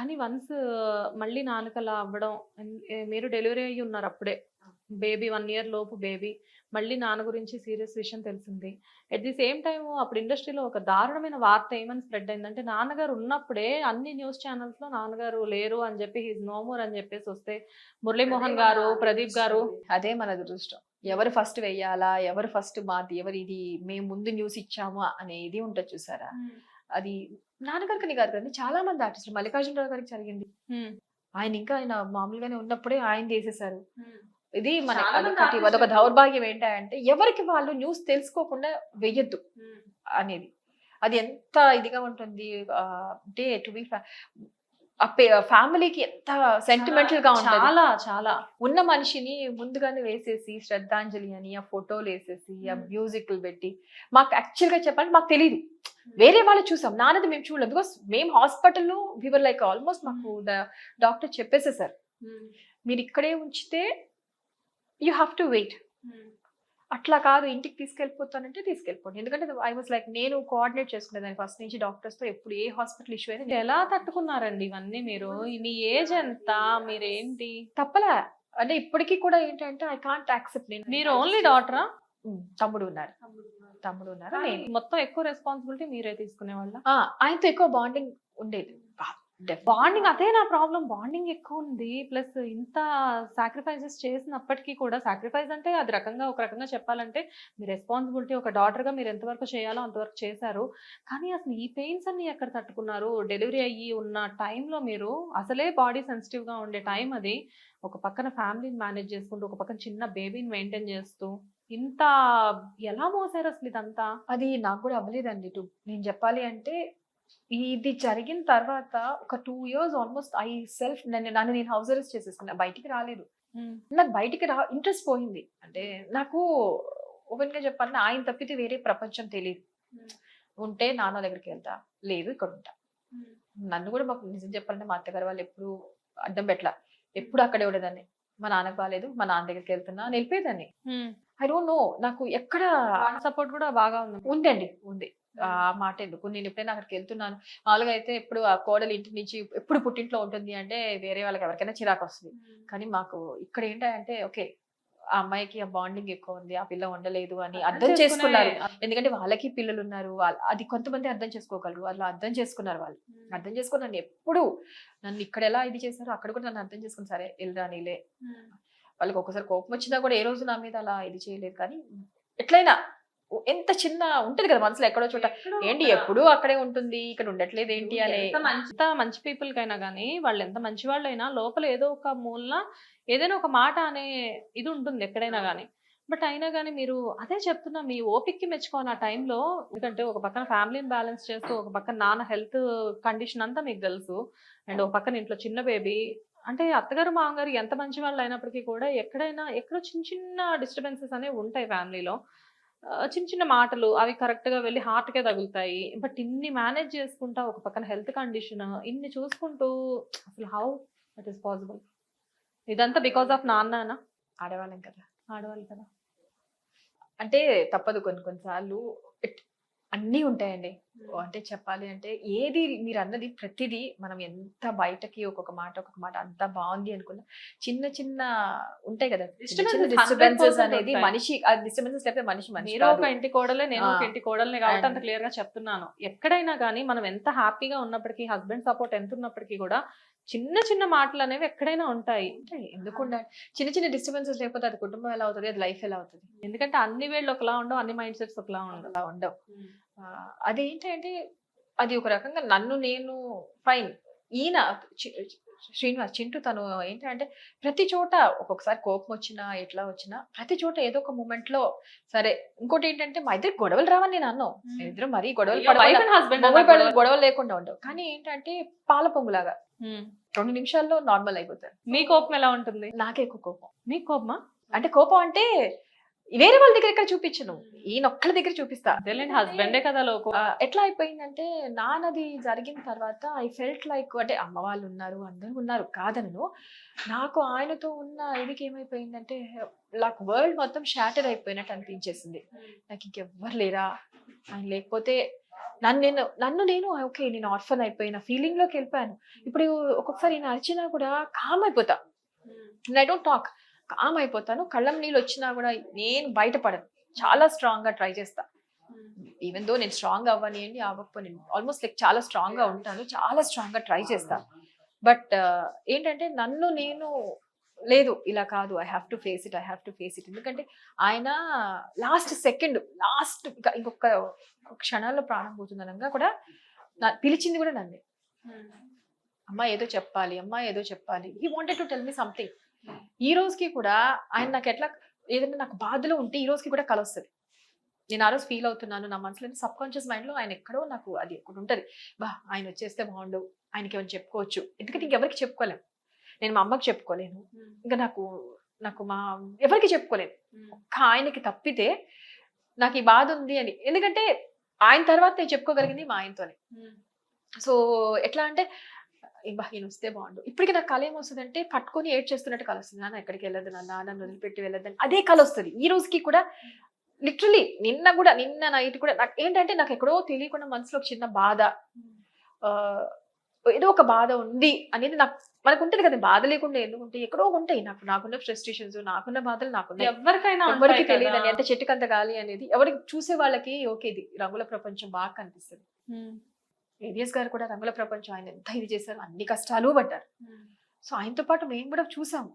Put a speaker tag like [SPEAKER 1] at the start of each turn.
[SPEAKER 1] కానీ వన్స్ మళ్ళీ నాన్నకలా అవ్వడం మీరు డెలివరీ అయ్యి ఉన్నారు అప్పుడే. బేబీ వన్ ఇయర్ లోపు బేబీ. మళ్ళీ నాన్న గురించి సీరియస్ విషయం తెలిసింది. ఎట్ ది సేమ్ టైం అప్పుడు ఇండస్ట్రీలో ఒక దారుణమైన వార్త ఏమని స్ప్రెడ్ అయిందంటే నాన్నగారు ఉన్నప్పుడే అన్ని న్యూస్ ఛానల్స్లో నాన్నగారు లేరు అని చెప్పి హీజ్ నో మోర్ అని చెప్పేసి వస్తే మురళీమోహన్ గారు ప్రదీప్ గారు
[SPEAKER 2] అదే మన దురదృష్టం ఎవరు ఫస్ట్ వెయ్యాలా ఎవరు ఫస్ట్ మాది? ఎవరు ఇది? మేము ముందు న్యూస్ ఇచ్చాము? అనేది ఉంటుంది చూసారా? అది నాన్నగారికి కాదు కదండి చాలా మంది ఆర్టిస్టులు మల్లికార్జునరావు గారికి జరిగింది. ఆయన ఇంకా ఆయన మామూలుగానే ఉన్నప్పుడే ఆయన చేసేసారు ఇది మన అదొకటి అదొక దౌర్భాగ్యం ఏంటంటే ఎవరికి వాళ్ళు న్యూస్ తెలుసుకోకుండా వెయ్యొద్దు అనేది. అది ఎంత ఇదిగా ఉంటుంది అంటే టు బి ఫ్యామిలీకి ఎంత సెంటిమెంటల్గా ఉంటుంది.
[SPEAKER 1] చాలా చాలా.
[SPEAKER 2] ఉన్న మనిషిని ముందుగానే వేసేసి శ్రద్ధాంజలి అని ఆ ఫోటోలు వేసేసి ఆ. మ్యూజిక్లు పెట్టి. మాకు యాక్చువల్గా చెప్పాలంటే మాకు తెలియదు వేరే వాళ్ళు చూసాం. నాన్నది మేము చూడలేదు. బికాస్ మేము హాస్పిటల్లో వివర్ లైక్ ఆల్మోస్ట్ మాకు డాక్టర్ చెప్పేసేసారు. మీరు ఇక్కడే ఉంచితే యూ హ్యావ్ టు వెయిట్ అట్లా కాదు ఇంటికి తీసుకెళ్ళిపోతానంటే తీసుకెళ్ళిపోండి. ఎందుకంటే ఐ వాజ్ లైక్ నేను కోఆర్డినేట్ చేసుకునేదాన్ని ఫస్ట్ నుంచి డాక్టర్స్తో ఎప్పుడు ఏ హాస్పిటల్ ఇష్యూ అయితే
[SPEAKER 1] ఎలా తట్టుకున్నారండి ఇవన్నీ మీరు? మీ ఏజ్ ఎంత? మీరేంటి?
[SPEAKER 2] తప్పలే. అంటే ఇప్పటికీ కూడా ఏంటంటే ఐ కాంట్ యాక్సెప్ట్ నేను.
[SPEAKER 1] మీరు ఓన్లీ డాటరా
[SPEAKER 2] ఉమ్, తమ్ముడు ఉన్నారు. తమ్ముడు ఉన్నారు నేను.
[SPEAKER 1] మొత్తం ఎక్కువ రెస్పాన్సిబిలిటీ మీరే తీసుకునే వాళ్ళ
[SPEAKER 2] ఆయనతో ఎక్కువ బాండింగ్ ఉండేది.
[SPEAKER 1] బాండింగ్ అదే నా ప్రాబ్లం బాండింగ్ ఎక్కువ ఉంది. ప్లస్ ఇంత సాక్రిఫైసెస్ చేసినప్పటికీ కూడా సాక్రిఫైస్ అంటే అది రకంగా ఒక రకంగా చెప్పాలంటే మీ రెస్పాన్సిబిలిటీ ఒక daughter గా మీరు ఎంతవరకు చేయాలో అంతవరకు చేశారు. కానీ అసలు ఈ పెయిన్స్ అన్ని ఎక్కడ తట్టుకున్నారు? డెలివరీ అయ్యి ఉన్న టైంలో మీరు అసలే బాడీ గా ఉండే టైం అది ఒక పక్కన ఫ్యామిలీని మేనేజ్ చేసుకుంటూ ఒక పక్కన చిన్న బేబీని మెయింటైన్ చేస్తూ ఇంత ఎలా మోసారు అసలు ఇదంతా?
[SPEAKER 2] అది నాకు కూడా అవ్వలేదండి. టు నేను చెప్పాలి అంటే ఇది జరిగిన తర్వాత ఒక two years almost I self నన్ను నన్ను నేను హౌస్ అరెస్ట్ చేసేసుకున్నా. బయటికి రాలేదు. నాకు బయటికి రా ఇంట్రెస్ట్ పోయింది. అంటే నాకు ఓపెన్గా చెప్పాలంటే ఆయన తప్పితే వేరే ప్రపంచం తెలియదు ఉంటే నాన్న దగ్గరికి వెళ్తా. లేదు ఇక్కడ ఉంటా. నన్ను కూడా మాకు నిజం చెప్పాలంటే మా అత్తగారు వాళ్ళు ఎప్పుడు అడ్డం పెట్టలా. ఎప్పుడు అక్కడే ఉండేదాన్ని. మా నాన్నకు బాగాలేదు మా నాన్న దగ్గరికి వెళ్తున్నా అని వెళ్ళిపోయేదాన్ని. ఐ డోంట్ నో నాకు ఎక్కడ
[SPEAKER 1] సపోర్ట్ కూడా బాగా ఉంది?
[SPEAKER 2] ఉందండి ఉంది. ఆ మాట ఎందుకు నేను ఎప్పుడైనా అక్కడికి వెళ్తున్నాను. మామూలుగా అయితే ఎప్పుడు ఆ కోడలు ఇంటి నుంచి ఎప్పుడు పుట్టింట్లో ఉంటుంది అంటే వేరే వాళ్ళకి ఎవరికైనా చిరాకు వస్తుంది. కానీ మాకు ఇక్కడ ఏంటంటే ఓకే ఆ అమ్మాయికి ఆ బాండింగ్ ఎక్కువ ఉంది ఆ పిల్ల ఉండలేదు అని అర్థం చేసుకున్నారు. ఎందుకంటే వాళ్ళకి పిల్లలు ఉన్నారు వాళ్ళ అది కొంతమంది అర్థం చేసుకోగలరు వాళ్ళు అర్థం చేసుకున్నారు వాళ్ళు. అర్థం చేసుకుని నన్ను ఎప్పుడు నన్ను ఇక్కడ ఎలా ఇది చేశారో అక్కడ కూడా నన్ను అర్థం చేసుకుని సరే వెళ్ళరా నీలే. వాళ్ళకి ఒక్కసారి కోపం వచ్చినా కూడా ఏ రోజు నా మీద అలా ఇది చేయలేదు. కానీ ఎట్లయినా ఎంత చిన్న ఉంటది కదా మనసులో ఎక్కడో చోట. ఏంటి ఎప్పుడు అక్కడే ఉంటుంది ఇక్కడ ఉండట్లేదు ఏంటి అనే
[SPEAKER 1] ఎంత మంచి పీపుల్ కైనా కానీ వాళ్ళు ఎంత మంచి వాళ్ళైనా లోపల ఏదో ఒక మూలన ఏదైనా ఒక మాట అనే ఇది ఉంటుంది ఎక్కడైనా కానీ బట్ అయినా కానీ మీరు అదే చెప్తున్నా మీ ఓపిక్కి మెచ్చుకోని ఆ టైంలో ఎందుకంటే ఒక పక్కన ఫ్యామిలీని బ్యాలెన్స్ చేస్తూ ఒక పక్కన నాన్న హెల్త్ కండిషన్ అంతా మీకు తెలుసు అండ్ ఒక పక్కన ఇంట్లో చిన్న బేబీ అంటే అత్తగారు మామగారు ఎంత మంచి వాళ్ళు అయినప్పటికీ కూడా ఎక్కడైనా ఎక్కడో చిన్న చిన్న డిస్టర్బెన్సెస్ అనేవి ఉంటాయి ఫ్యామిలీలో. చిన్న చిన్న మాటలు అవి correct గా వెళ్ళి heart కే తగులుతాయి. బట్ ఇన్ని మేనేజ్ చేసుకుంటా ఒక పక్కన హెల్త్ కండిషన్ ఇన్ని చూసుకుంటూ అసలు హౌ దట్ ఈస్ పాసిబుల్ ఇదంతా బికాస్ ఆఫ్ నాన్ననా?
[SPEAKER 2] ఆడవాళ్ళం కదా.
[SPEAKER 1] ఆడవాళ్ళు కదా.
[SPEAKER 2] అంటే తప్పదు కొన్ని కొన్నిసార్లు అన్నీ ఉంటాయండి. అంటే చెప్పాలి అంటే ఏది మీరు అన్నది ప్రతిదీ మనం ఎంత బయటకి ఒక్కొక్క మాట ఒక్కొక్క మాట అంత బాగుంది అనుకున్నా చిన్న చిన్న ఉంటాయి కదా డిస్టర్బెన్సెస్
[SPEAKER 1] 100%
[SPEAKER 2] అనేది. మనిషి డిస్టర్బెన్సెస్ లేకపోతే మనిషి మనిషి
[SPEAKER 1] మీరు ఒక. ఇంటి కోడలే నేను ఒక. ఇంటి కోడల్ని కాబట్టి అంత క్లియర్గా చెప్తున్నాను ఎక్కడైనా కానీ మనం ఎంత హ్యాపీగా ఉన్నప్పటికీ హస్బెండ్ సపోర్ట్ ఎంత ఉన్నప్పటికీ కూడా చిన్న చిన్న మాటలు అనేవి ఎక్కడైనా ఉంటాయి.
[SPEAKER 2] ఎందుకు ఉండాలి చిన్న చిన్న డిస్టర్బెన్సెస్ లేకపోతే అది కుటుంబం ఎలా అవుతుంది? అది లైఫ్ ఎలా అవుతుంది?
[SPEAKER 1] ఎందుకంటే అన్ని వేళ్ళు ఒకలా ఉండవు అన్ని మైండ్ సెట్స్ ఒకలా ఉండవు.
[SPEAKER 2] ఉండవు. అదేంటంటే అది ఒక రకంగా నన్ను నేను ఫైన్ ఈయన శ్రీనివాస్ చింటూ తను ఏంటంటే ప్రతి చోట ఒక్కొక్కసారి కోపం వచ్చినా ఎట్లా వచ్చినా ప్రతి చోట ఏదో ఒక మూమెంట్లో సరే ఇంకోటి ఏంటంటే మా ఇద్దరు గొడవలు రావని నేను
[SPEAKER 1] Hmm.
[SPEAKER 2] ఇద్దరు మరీ గొడవలు గొడవలు. లేకుండా ఉండవు. కానీ ఏంటంటే పాల పొంగులాగా. రెండు నిమిషాల్లో నార్మల్ అయిపోతారు.
[SPEAKER 1] మీ కోపం ఎలా ఉంటుంది?
[SPEAKER 2] నాకే ఎక్కువ కోపం.
[SPEAKER 1] మీ కోపమా?
[SPEAKER 2] అంటే కోపం అంటే వేరే వాళ్ళ దగ్గర ఎక్కడ చూపించను. ఈయన ఒక్కళ్ళ దగ్గర చూపిస్తా.
[SPEAKER 1] అదేలేండి హస్బెండే కదా లోకం.
[SPEAKER 2] ఎట్లా అయిపోయిందంటే నాన్నది జరిగిన తర్వాత ఐ ఫెల్ట్ లైక్ అంటే అమ్మ వాళ్ళు ఉన్నారు అందరూ ఉన్నారు. కాదనను. నాకు ఆయనతో ఉన్న ఇదికి ఏమైపోయిందంటే నాకు వరల్డ్ మొత్తం షాటర్ అయిపోయినట్టు అనిపించేసింది. నాకు ఇంకెవ్వరు లేరా? ఆయన లేకపోతే నన్ను నేను నన్ను నేను ఓకే నేను ఆర్ఫన్ అయిపోయిన ఫీలింగ్లోకి వెళ్ళిపోయాను. ఇప్పుడు ఒక్కొక్కసారి నేను అరిచినా కూడా కామ్ అయిపోతా. ఐ డోంట్ టాక్ కామ్ అయిపోతాను. కళ్ళం నీళ్ళు వచ్చినా కూడా నేను బయటపడను. చాలా స్ట్రాంగ్గా ట్రై చేస్తా ఈవెన్ దో నేను స్ట్రాంగ్ అవ్వనియండి అవ్వకపోయి ఆల్మోస్ట్ లైక్ చాలా స్ట్రాంగ్గా ఉంటాను. చాలా స్ట్రాంగ్గా ట్రై చేస్తా బట్ ఏంటంటే నన్ను నేను లేదు ఇలా కాదు I have to face it I have to face it ఎందుకంటే ఆయన లాస్ట్ సెకండ్ లాస్ట్ ఇంకొక క్షణాల్లో ప్రాణం పోతుందనగా కూడా నా- పిలిచింది కూడా నన్నే. అమ్మ ఏదో చెప్పాలి అమ్మ ఏదో చెప్పాలి. He wanted to tell me something ఈ రోజుకి కూడా ఆయన నాకు ఎట్లా ఏదైనా నాకు బాధలో ఉంటే ఈ రోజుకి కూడా కలొస్తుంది. నేను ఆ రోజు ఫీల్ అవుతున్నాను నా మనసులో సబ్ కాన్షియస్ మైండ్లో ఆయన ఎక్కడో నాకు అది ఒకటి ఉంటది. బా ఆయన వచ్చేస్తే బాగుండు ఆయనకి ఏమైనా చెప్పుకోవచ్చు. ఎందుకంటే ఇంకెవరికి చెప్పుకోలేను నేను మా అమ్మకి చెప్పుకోలేను. ఇంకా నాకు నాకు మా ఎవరికి చెప్పుకోలేను. ఒక్క ఆయనకి తప్పితే నాకు ఈ బాధ ఉంది అని. ఎందుకంటే ఆయన తర్వాత నేను చెప్పుకోగలిగింది మా ఆయనతోనే. సో ఎట్లా అంటే ఇబ్బా ఈయన వస్తే బాగుండు. ఇప్పటికి నాకు కళ ఏమొస్తుంది అంటే పట్టుకొని ఏడ్ చేస్తున్నట్టు కళ వస్తుంది. నాన్న ఎక్కడికి వెళ్ళదు నాన్న నన్ను వదిలిపెట్టి వెళ్ళదు అదే కళ వస్తుంది. ఈ రోజుకి కూడా లిటరలీ నిన్న కూడా నిన్న నైట్ కూడా నాకు ఏంటంటే నాకు ఎక్కడో తెలియకుండా మనసులో ఒక చిన్న బాధ. ఆ, ఏదో ఒక బాధ ఉంది అనేది నాకు మనకు ఉంటుంది కదా బాధ లేకుండా ఎందుకు ఉంటాయి ఎక్కడో ఉంటాయి నాకు నాకున్న ఫ్రస్ట్రేషన్స్ నాకున్న బాధలు నాకున్నాయి
[SPEAKER 1] ఎవరికైనా
[SPEAKER 2] ఎవరికి తెలియదు
[SPEAKER 1] కదా.
[SPEAKER 2] అంటే చెట్టుకంత గాలి అనేది ఎవరికి చూసే వాళ్ళకి ఓకే ఇది రంగుల ప్రపంచం బాగా కనిపిస్తుంది.
[SPEAKER 1] ఉమ్.
[SPEAKER 2] ఏవిఎస్ గారు కూడా రంగుల ప్రపంచం ఆయన ఎంత ఇది చేశారు అన్ని కష్టాలు పడ్డారు. సో ఆయనతో పాటు మేము కూడా చూసాము.